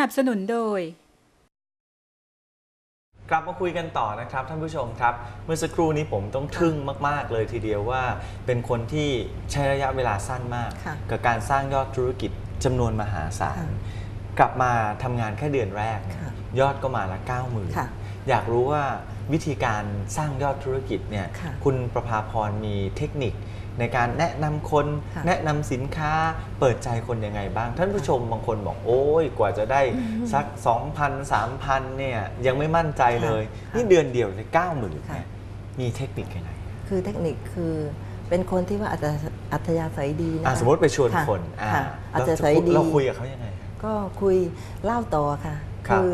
นับสนุนโดย กลับมาคุยกันต่อนะครับท่านผู้ชมครับ เมื่อสักครู่นี้ผมต้องทึ่งมาก ๆ เลยทีเดียวว่า เป็นคนที่ใช้ระยะเวลาสั้นมาก ค่ะ กับการสร้างยอดธุรกิจจำนวนมหาศาล ค่ะกลับมาทำงานแค่เดือนแรกเนี่ยค่ะยอดก็มาละ 9 0,000ค่ะ อยากรู้ว่าวิธีการสร้างยอดธุรกิจเนี่ยค่ะณประภาพรมีเทคนิคในการแนะนำคนค่ะแนะนำสินค้าเปิดใจคนยังไงบ้าง ท่านผู้ชมบางคนบอกโอ้ยกว่าจะได้สัก 2,000 3,000เนี่ยยังไม่มั่นใจเลยค่ะนี่เดือนเดียวเลย90,000ค่ะเนี่ยมีเทคนิคยังไง คือเทคนิคคือเป็นคนที่ว่าอัตอัธยาศัยดีนะอะคะสมมติไปชวนะคนอ่าค่ะอัแล้วธยาศัยดีเราคุยกับเขายังไง ก็คุยเล่าต่อค่ะครับคือ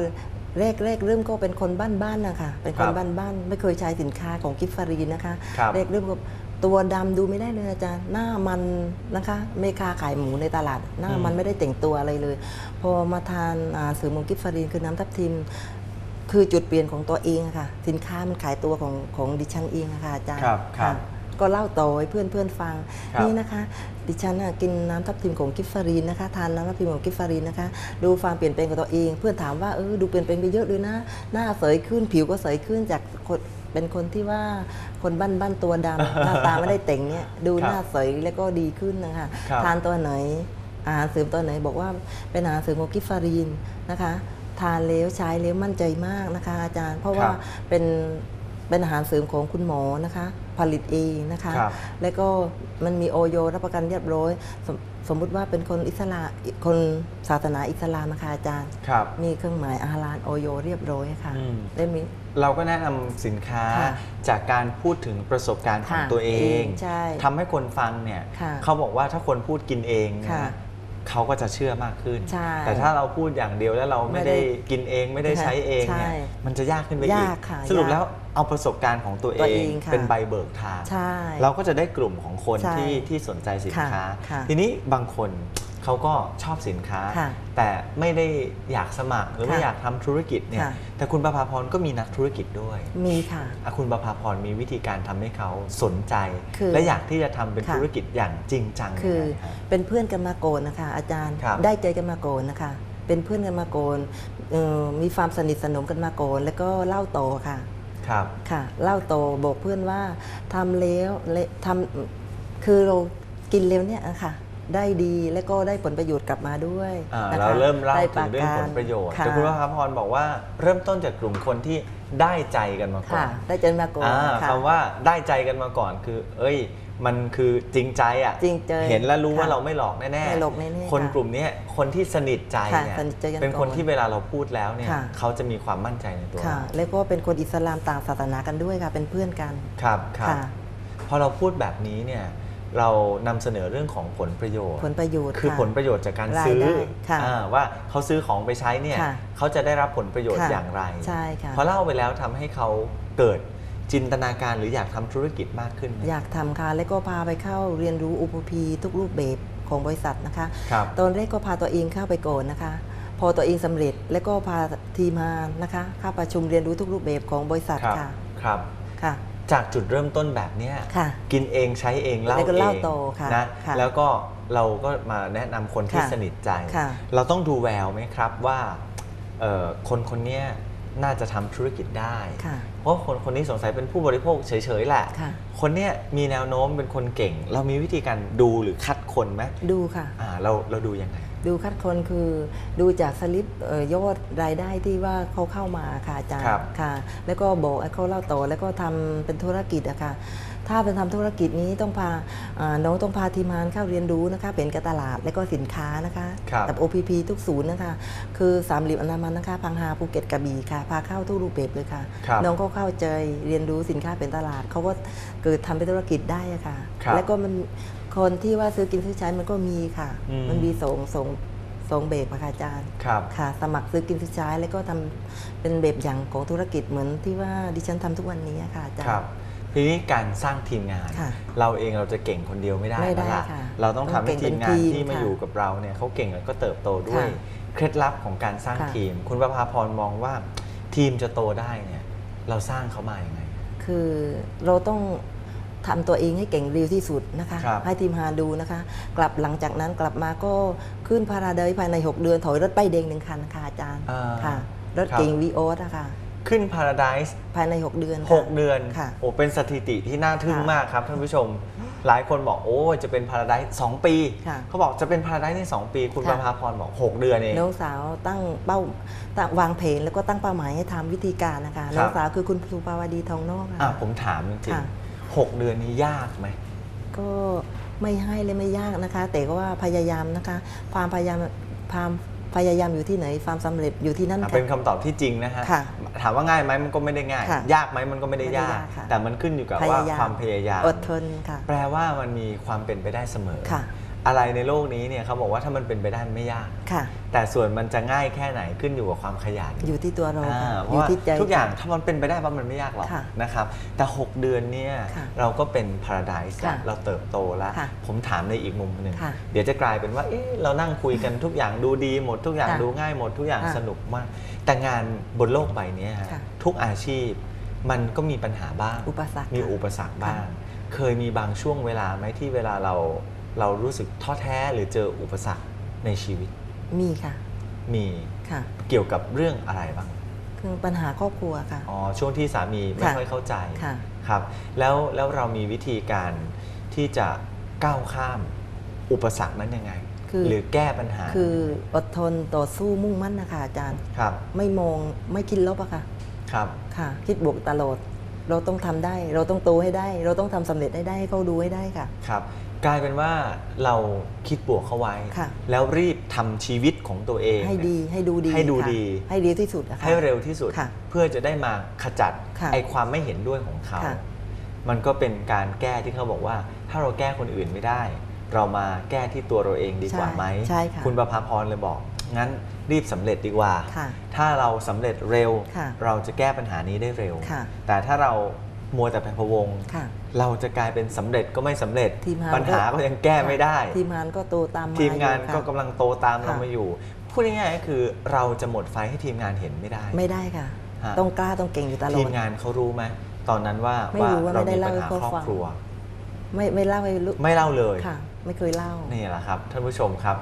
แรกแรกเริ่มก็เป็นคนบ้านๆนะคะเป็นคนครับบ้านๆไม่เคยใช้สินค้าของกิฟฟารีนะคะครับแรกเริ่มก็ตัวดำดูไม่ได้เลยอาจารย์หน้ามันนะคะเมคาขายหมูในตลาด หน้ามันไม่ได้แต่งตัวอะไรเลย พอมาทานอ่าสื่อมงกิฟฟารีนคือน้ำทับทิม คือจุดเปลี่ยนของตัวเองอะค่ะ สินค้ามันขายตัวของของดิฉันเองอะค่ะอาจารย์ครับครับะ ก็เล่าต่อให้เพื่อนเพื่อนๆฟังครับ นี่นะคะ ดิฉันน่ะกินน้ำทับทิมของกิฟฟารีนนะคะทานน้ำทับทิมของกิฟฟารีนนะคะ ดูความเปลี่ยนแปลงของตัวเอง เพื่อนถามว่าเออดูเปลี่ยนแปลงไปเยอะเลยนะ หน้าใสขึ้นผิวก็ใสขึ้นจากคนเป็นคนที่ว่าคนบ้านบ้านๆตัวดำ หน้าตาไม่ได้แต่งเนี่ยดูครับหน้าใสแล้วก็ดีขึ้นนะคะครับ ทานตัวไหน อาหารเสริมตัวไหนบอกว่าเป็นอาหารเสริมของกิฟฟารีนนะคะ ทานแล้วใช้แล้วมั่นใจมากนะคะ อาจารย์ เพราะว่าเป็น เป็นอาหารเสริมของคุณหมอนะคะ ผลิตเองนะคะ ครับแล้วก็มันมีโอโยรับประกันเรียบร้อยสมสมมุติว่าเป็นคนอิสลามคนศาสนาอิสลามนะคะอาจารย์ ครับ มีเครื่องหมายอาลานโอโยเรียบร้อยค่ะอืม ได้มี เราก็แนะนำสินค้าค่ะจากการพูดถึงประสบการณ์ของค่ะตัวเองใช่ทำให้คนฟังเนี่ยค่ะเขาบอกว่าถ้าคนพูดกินเองเนยค่ะนะ เขาก็จะเชื่อมากขึ้น ใช่แต่ถ้าเราพูดอย่างเดียวแล้วเราไม่ไม่ได้ได้กินเองไม่ได้ใช้เองเนี่ยใช่มันจะยากขึ้นไปอีกยากค่ะสรุปยากแล้วเอาประสบการณ์ของตัวเอตัวเองงค่ะเป็นใบเบิกทางใช่เราก็จะได้กลุ่มของคนใช่ที่ที่สนใจสินค้า ค่ะค่ะ ทีนี้บางคน เขาก็ชอบสินค้า ค่ะแต่ไม่ได้อยากสมัครหรือไม่ค่ะอยากทำธุรกิจเนี่ยค่ะ แต่คุณประภาพรก็มีนักธุรกิจด้วยมีค่ะ อะคุณประภาพรมีวิธีการทำให้เขาสนใจ คือและอยากที่จะทำเป็นค่ะ ธุรกิจอย่างจริงจังคือ ยังไงฮะ เป็นเพื่อนกันมาก่อนนะคะ อาจารย์ครับ ได้ใจกันมาก่อนนะคะ เป็นเพื่อนกันมาก่อนเอ่อมีความสนิทสนมกันมาก่อนแล้วก็เล่าต่อค่ะ ครับ ค่ะเล่าต่อบอกเพื่อนว่าทำแล้วและทำคือเรากินเร็วเนี่ยอะค่ะ ได้ดีแล้วก็ได้ผลประโยชน์กลับมาด้วยอ่านะคะเราเริ่มเล่าได้ถึงเรื่องผลประโยชน์ค่แต่คุณประภาพรบอกว่าเริ่มต้นจากกลุ่มคนที่ได้ใจกันมาก่อค่ะ น ได้ใจมาก่อนอ่าค่ะ คำว่าได้ใจกันมาก่อนคือ เอ้ย มันคือจริงใจอะจริงใจเห็นแล้วรู้ว่าค่ะเราไม่หลอกแน่ๆไม่หลอกแน่ๆคนค่ะกลุ่มเนี้ยคนที่สนิทใจค่ะเนี่ยสนิทใจกันเป็นคนก่อนที่เวลาเราพูดแล้วเนี่ยค่ะ เขาจะมีความมั่นใจในตัวค่ะเราแล้วก็เป็นคนอิสลามต่างศาสนากันด้วยค่ะ เป็นเพื่อนกัน ครับครับค่ะ พอเราพูดแบบนี้เนี่ย เรานำเสนอเรื่องของผลประโยชน์ ผลประโยชน์คือค่ะผลประโยชน์จากการรายซื้อได้ค่ะอ่าว่าเขาซื้อของไปใช้เนี่ยค่ะเขาจะได้รับผลประโยชน์ค่ะอย่างไรใช่ค่ะพอเล่าไปแล้วทำให้เขาเกิดจินตนาการหรืออยากทำธุรกิจมากขึ้นไหมอยากทำค่ะแล้วก็พาไปเข้าเรียนรู้ UPP ทุกรูปแบบของบริษัทนะคะครับตอนแรกก็พาตัวเองเข้าไปก่อนนะคะ พอตัวเองสำเร็จแล้วก็พาทีมงานนะคะเข้าประชุมเรียนรู้ทุกรูปแบบของบริษัทครับค่ะครับค่ะ จากจุดเริ่มต้นแบบเนี้ยค่ะกินเองใช้เองเล่าแล้วก็เอเล่างต่อค่ะนะค่ะแล้วก็เราก็มาแนะนำคนที่ค่ะสนิทใจค่ะเราต้องดูแววไหมครับว่าเอ่อคนคนเนี้ยน่าจะทำธุรกิจได้ค่ะเพราะคนคนนี้สงสัยเป็นผู้บริโภคเฉยๆแหละค่ะคนเนี้ยมีแนวโน้มเป็นคนเก่ง เรามีวิธีการดูหรือคัดคนไหมดูค่ะอ่าเราเราดูยังไง ดูคัดคนคือดูจากสลิปเอ่อยอดรายได้ที่ว่าเขาเข้ามาค่ะอาจารย์ครับค่ะ แล้วก็บอกให้เขาเล่าต่อแล้วก็ทำเป็นธุรกิจอะค่ะถ้าเป็นทำธุรกิจนี้ต้องพาอ่าน้องต้องพาทีมงานเข้าเรียนรู้นะคะเป็นการตลาดและก็สินค้านะคะครับกับ OPP ทุกศูนย์นะคะ คือสามเหลี่ยมอนามันนะคะพังหาภูเก็ตกระบี่ค่ะ พาเข้าทุกรูปแบบเลยค่ะครับน้องก็เข้าใจเรียนรู้สินค้าเป็นตลาดเขาก็เกิดทำเป็นธุรกิจได้อะค่ะครับแล้วก็มัน คนที่ว่าซื้อกินซื้อใช้มันก็มีค่ะ อืม มันมีสองสองสองแบบอะค่ะอาจารย์ ครับ ค่ะ สมัครซื้อกินซื้อใช้แล้วก็ทำเป็นแบบอย่างของธุรกิจเหมือนที่ว่าดิฉันทำทุกวันนี้อะค่ะอาจารครับย์ทีนี้การสร้างทีมงาน ค่ะเราเองเราจะเก่งคนเดียวไม่ได้ไม่ได้แล้วล่ะค่ะเราต้องทำให้ต้องเก่ทีงมงานเป็นทีมที่มาค่ะอยู่กับเราเนี่ยเขาเก่งแล้วก็เติบโตด้วย ค่ะเคล็ดลับของการสร้างค่ะ ทีม คุณประภาพรมองว่าทีมจะโตได้เนี่ยเราสร้างเขามาอย่างไง คือเราต้อง ททำตัวเองให้เก่งเร็วที่สุดนะคะครับให้ทีมฮานดูนะคะ กลับหลังจากนั้นกลับมาก็ขึ้นพาราไดซ์ภายใน 6 เดือน ถอยรถป้ายแดงหนึ่งคันค่ะอาจารย์อ่าค่ะ รถครับเก่งวีโอสอะค่ะขึ้น Paradise ภายใน 6 เดือนหค่ะกเดือนค่ะโอ้เป็นสถิติที่น่าทึ่งค่ะมากครับท่านผู้ชม หลายคนบอกโอ้จะเป็น Paradise สองปีค่ะเขาบอกจะเป็น Paradise ในสองปี คุณปค่ะระภาพรบอก 6 เดือนเองน้องสาวตั้งเป้าตั้งวางเพนแล้วก็ตั้งเป้าหมายให้ทำวิธีการนะคะน้องสาวคือคุณสุภาวดีทองนอกอะค่ะผมถามจริง ค่ะๆหกเดือนนี้ยากไหมก็ไม่ให้เลยไม่ยากนะคะ แต่ก็ว่าพยายามนะคะ ความพยายามความพยายามอยู่ที่ไหนความสำเร็จอยู่ที่นั่นอะค่ะเป็นคำตอบที่จริงนะฮะค่ะถามว่าง่ายไหมมันก็ไม่ได้ง่ายค่ะยากไหมมันก็ไม่ได้ไม่ได้ยากยากค่ะแต่มันขึ้นอยู่กับว่าความพยายามอดทนค่ะแปลว่ามันมีความเป็นไปได้เสมอค่ะ อะไรในโลกนี้เนี่ยเขาบอกว่าถ้ามันเป็นไปได้มันไม่ยาก ค่ะ แต่ส่วนมันจะง่ายแค่ไหนขึ้นอยู่กับความขยันอยู่ที่ตัวเราอ่าค่ะเพอราะยู่ว่าที่ใจ ทุกอย่างถ้ามันเป็นไปได้ว่ามันไม่ยากหรอกค่ะนะครับ แต่ 6 เดือนเนี่ยค่ะเราก็เป็น paradise ค่ะแล้วเราเติบโตแล้ว ค่ะผมถามในอีกมุมหนึ่งค่ะเดี๋ยวจะกลายเป็นว่าเอ๊ะเรานั่งคุยกันทุกอย่างดูดีหมดทุกอย่างค่ะดูง่ายหมดทุกอย่างค่ะสนุกมาก แต่งานบนโลกใบเนี้ยฮะค่ะทุกอาชีพมันก็มีปัญหาบ้าง อุปสรรคมีค่ะอุปสรรคบ้างค่ะเคยมีบางช่วงเวลาไหมที่เวลาเรา เรารู้สึกท้อแท้หรือเจออุปสรรคในชีวิต มีค่ะ มีค่ะ เกี่ยวกับเรื่องอะไรบ้างคือปัญหาครอบครัวค่ะ อ๋อ ช่วงที่สามีไม่ค่ะค่อยเข้าใจค่ะครับ แล้วแล้วเรามีวิธีการที่จะก้าวข้ามอุปสรรคนั้นยังไงคือหรือแก้ปัญหา คืออดทนต่อสู้มุ่งมั่นนะคะอาจารย์ครับ ไม่มองไม่คิดลบอะค่ะ ครับ ค่ะ คิดบวกตลอด เราต้องทำได้ เราต้องโตให้ได้ เราต้องทำสำเร็จให้ได้ให้เขาดูให้ได้ค่ะ ครับ กลายเป็นว่าเราคิดบวกเข้าไว้ค่ะแล้วรีบทำชีวิตของตัวเอง ให้ดีให้ดูดีให้ดูค่ะดี ให้ดีที่สุดอะค่ะให้เร็วที่สุดค่ะเพื่อจะได้มาขจัดค่ะไอความไม่เห็นด้วยของเขาค่ะมันก็เป็นการแก้ที่เขาบอกว่า ถ้าเราแก้คนอื่นไม่ได้ เรามาแก้ที่ตัวเราเองดีกว่าไหมใช่ค่ะคุณประภาพรเลยบอกงั้นรีบสำเร็จดีกว่าค่ะถ้าเราสำเร็จเร็วค่ะเราจะแก้ปัญหานี้ได้เร็วค่ะแต่ถ้าเรา มัวแต่ไปพะวง ค่ะ เราจะกลายเป็นสำเร็จก็ไม่สำเร็จ ทีมงานปัญหาก็ยังแก้ไม่ได้ ทีมงานก็โตตามมาทีมงานอยู่ค่ะ ก็กำลังโตตามเราค่ะ มาอยู่ พูดง่ายๆก็คือเราจะหมดไฟให้ทีมงานเห็นไม่ได้ ไม่ได้ค่ะ ฮะ ต้องกล้าต้องเก่งอยู่ตลอทีด มงานเขารู้ไหมตอนนั้นว่าไม่รู้ว่าเราไม่ได้มีเล่าปัญหาให้เขาครอบฟัง ครัว ไม่ไม่เล่าให้ลูกไม่เล่าเลย ค่ะ ไม่เคยเล่า นี่แหละครับท่านผู้ชมครับ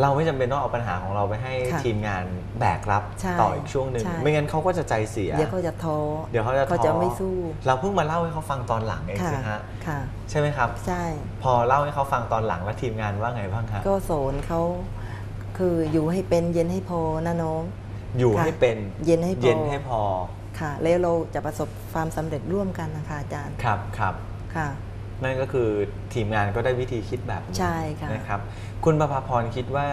เราไม่จำเป็นต้องเอาปัญหาของเราไปให้ค่ะทีมงานแบกรับใช่ต่ออีกช่วงหนึ่งใช่ไม่งั้นเขาก็จะใจเสีย เดี๋ยวเขาจะท้อเดี๋ยวเขาจะเขาจะท้อไม่สู้ เราเพิ่งมาเล่าให้เขาฟังตอนหลังเองค่ะสิฮะค่ะใช่ไหมครับ ใช่ พอเล่าให้เขาฟังตอนหลังแล้วทีมงานว่าไงบ้างครับก็สอนเขาคืออยู่ให้เป็นเย็นให้พอนะน้องอยู่ค่ะให้เป็นเย็นให้พอเย็นให้พอค่ะแล้วเราจะประสบความสำเร็จร่วมกันนะคะอาจารย์ครับครับค่ะ นั่นก็คือทีมงานก็ได้วิธีคิดแบบนี้ใช่ค่ะนะครับ คุณประภาพรคิดว่า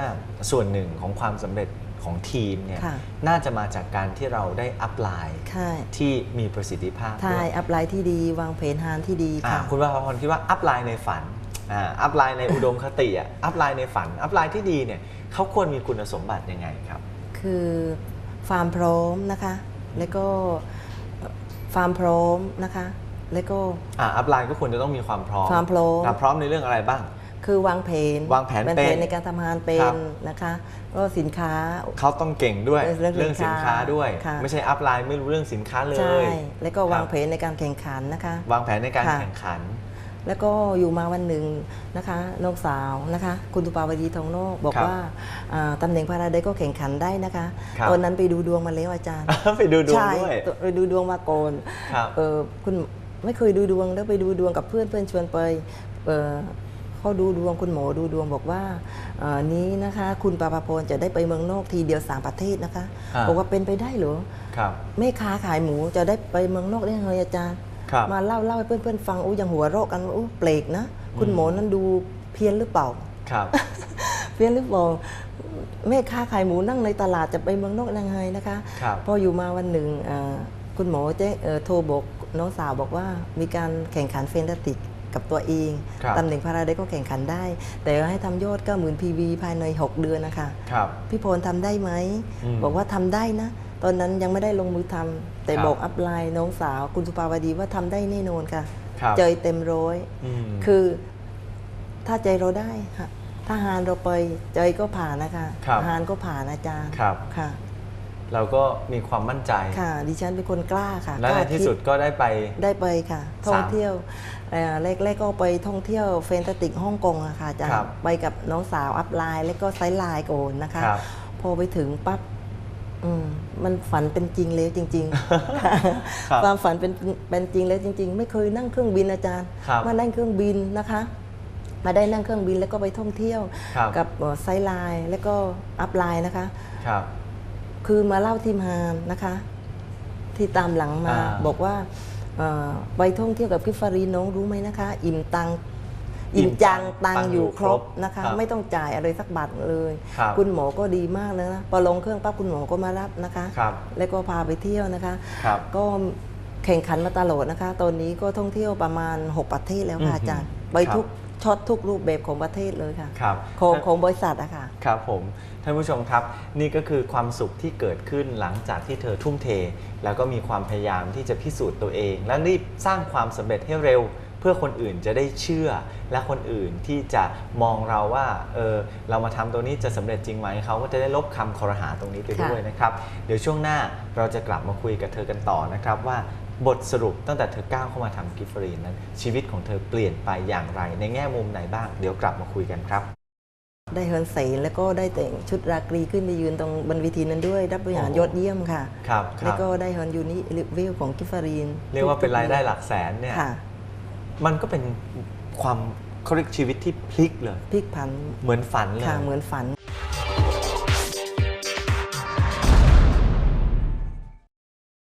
ส่วนหนึ่งของความสำเร็จของทีมเนี่ยค่ะน่าจะมาจากการที่เราได้อัพไลน์ใช่ ที่มีประสิทธิภาพทาด้วยยอัพไลน์ที่ดีวางแผนงานที่ดีอ่าค่ะ คุณประภาพรคิดว่าอัพไลน์ในฝันอ่าอัพไลน์ในอุดมคติอะอัพไลน์ในฝัน อัพไลน์ที่ดีเนี่ยเขาควรมีคุณสมบัติยังไงครับ คือความพร้อมนะคะ แล้วก็ความพร้อมนะคะ แล้วก็อ่าอัพไลน์ก็ควรจะต้องมีความพร้อมความพร้อมพร้อมในเรื่องอะไรบ้าง คือวางแผนวางแผนเป็นในการทำงานเป็ครันบนะคะก็สินค้าเขาต้องเก่งด้วยเรื่องสินค้าเรื่องสินค้าด้วยค่ะไม่ใช่อัพไลน์ไม่รู้เรื่องสินค้าเลใช่ยแล้วก็วางครับแผนในการแข่งขันนะคะ วางแผนในการค่ะแข่งขัน แล้วก็อยู่มาวันหนึ่งนะคะน้องสาวนะคะ คุณตุปาวดีทองโนกบอกครับว่าอ่าตำแหน่งพาราไดก็แข่งขันได้นะคะครับตอนนั้นไปดูดวงมาแล้วอาจารย์ไปดูดวงใช่ด้วยไปดูดวงมาก่อนครับเออคุณ ไม่เคยดูดวงแล้วไปดูดวงกับเพื่อนเพื่อนชวนไปเออเขาดูดวงคุณหมอดูดวงบอกว่าเอ่อนี้นะคะ คุณปาปาพรจะได้ไปเมืองนอกทีเดียวสามประเทศนะคะอ่าบอกว่าเป็นไปได้เหรอครับแม่ค้าขายหมูจะได้ไปเมืองนอกได้ยังไงอาจารย์ครับมาเล่าเล่าให้เพื่อนๆฟังอู้ยังหัวเราะกันว่าอู้เปลกนะ คุณหมอนั้นดูเพี้ยนหรือเปล่าครับเพี้ยนหรือเปล่าแม่ค้าขายหมูนั่งในตลาดจะไปเมืองนอกได้ยังไงนะคะครับพออยู่มาวันหนึ่งเอ่อ คุณหมอแจ้งเอ่อโทรบอกน้องสาวบอกว่ามีการแข่งขันเฟนตาติกกับตัวเองครับตำแหน่งพาราไดก็แข่งขันได้ แต่ให้ทำยอด9 0,000 PV ภายใน 6 เดือนนะคะครับพี่พลทำได้ไหมอืมบอกว่าทำได้นะ ตอนนั้นยังไม่ได้ลงมือทำแต่ครับบอกอัพไลน์น้องสาว คุณสุภาวดีว่าทำได้แน่นอนค่ะครับเจยเต็มร้อยมคือถ้าใจเราได้ค่ะถ้าหานเราไปเจยก็ผ่านนะคะครับหานก็ผ่านอาจารย์ครับค่ะ เราก็มีความมั่นใจ ค่ะ ดิฉันเป็นคนกล้าค่ะและกในล้าที่คิดสุดก็ได้ไปได้ไปค่ะ ท่องเที่ยวเอ่อแรกๆก็ไปท่องเที่ยวเฟนตาติกฮ่องกงอะค่ะอาจารครัย์บไปกับน้องสาวอัพไลน์แล้วก็ไซด์ไลน์โกนนะคะครับพอไปถึงปั๊บอืมมันฝันเป็นจริงเลยจริงๆครับความฝันเป็นเป็นจริงเลยจริง ๆ ไม่เคยนั่งเครื่องบินอาจารย์ครับมานั่งเครื่องบินนะคะ มาได้นั่งเครื่องบินแล้วก็ไปท่องเที่ยวครับกับเอ่อไซด์ไลน์แล้วก็อัพไลน์นะคะ ครับคือมาเล่าทีมงานนะคะ ที่ตามหลังมา อ่าบอกว่าเอ่อไปท่องเที่ยวกับกิฟฟารีน้องรู้ไหมนะคะ อิ่มตังอิ่อิ่มมจัจังงตังตังค์อยู่อยู่ครบครบนะคะ ครับไม่ต้องจ่ายอะไรสักบาทเลย ครับณหมอก็ดีมากเลยนะพอลงเครื่องปั๊บคุณหมอก็มารับนะคะ ครับแล้วก็พาไปเที่ยวนะคะ ครับก็แข่งขันมาตลอดนะคะ ตอนนี้ก็ท่องเที่ยวประมาณ 6 ประเทศแล้วอืค่ะมอาจารย์ ไปครับ ทุก ช็อตทุกรูปแบบของประเทศเลยค่ะครับของของบริษัทอะค่ะครับผมท่านผู้ชมครับ นี่ก็คือความสุขที่เกิดขึ้นหลังจากที่เธอทุ่มเท แล้วก็มีความพยายามที่จะพิสูจน์ตัวเอง และรีบสร้างความสำเร็จให้เร็ว เพื่อคนอื่นจะได้เชื่อ และคนอื่นที่จะมองเราว่าเออเรามาทำตรงนี้จะสำเร็จจริงไหมเขาก็จะได้ลบคำคอรหาตรงนี้ไปด้วยนะครับ เดี๋ยวช่วงหน้าเราจะกลับมาคุยกับเธอกันต่อนะครับว่า บทสรุปตั้งแต่เธอก้าวเข้ามาทำกิฟฟรีนนั้น ชีวิตของเธอเปลี่ยนไปอย่างไร ในแง่มุมไหนบ้าง เดี๋ยวกลับมาคุยกันครับ ได้เฮิร์นเซนแล้วก็ได้แต่งชุดราตรีขึ้นไปยืนตรงบนเวทีนั้นด้วย รับบริหารโอ้โหยอดเยี่ยมค่ะครับคแล้รัวบก็ได้เฮิร์นยูนิวิวของกิฟฟารีนเรียกว่าเป็นรายได้หลักแสนเนี่ย ค่ะมันก็เป็นความเขาเรียกชีวิตที่พลิกเลย พลิกผันเหมือนฝันเลย ค่ะเหมือนฝัน